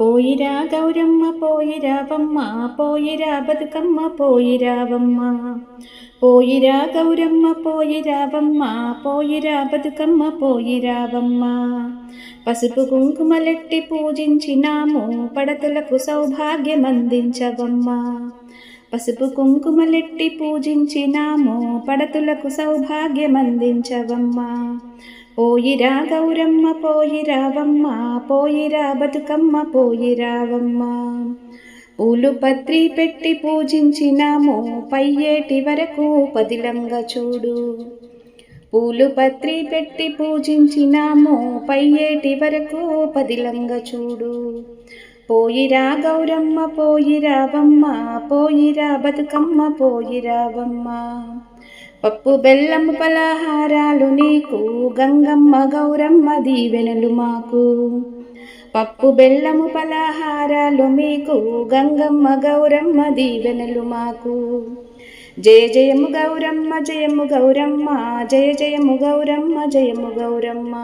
పోయిరా గౌరమ్మ పోయిరావమ్మ పోయిరా బతుకమ్మ పోయిరావమ్మ పోయిరా గౌరమ్మ పోయిరావమ్మ పోయిరా బతుకమ్మ పోయిరావమ్మ పసుపు కుంకుమలెట్టి పూజించినాము పడతలకు సౌభాగ్యమందించవమ్మ పసుపు కుంకుమలెట్టి పూజించినాము పడతులకు సౌభాగ్యమందించవమ్మా. పోయిరా గౌరమ్మ పోయిరావమ్మ పోయిరా బతుకమ్మ పోయిరావమ్మ. పూలు పత్రి పెట్టి పూజించినాము పయ్యేటి వరకు పదిలంగా చూడు. పూలు పత్రి పెట్టి పూజించినాము పయ్యేటి వరకు పదిలంగా చూడు. పోయిరా గౌరమ్మ పోయిరావమ్మ పోయిరా బతుకమ్మ పోయిరావమ్మ పప్పు బెల్లము పలహారాలు నీకు గంగమ్మ గౌరమ్మ దీవెనలు మాకు. పప్పు బెల్లము పలహారాలు మీకు గంగమ్మ గౌరమ్మ దీవెనలు మాకు. జయ జయము గౌరమ్మ జయము గౌరమ్మ జయ జయము గౌరమ్మ జయము గౌరమ్మ.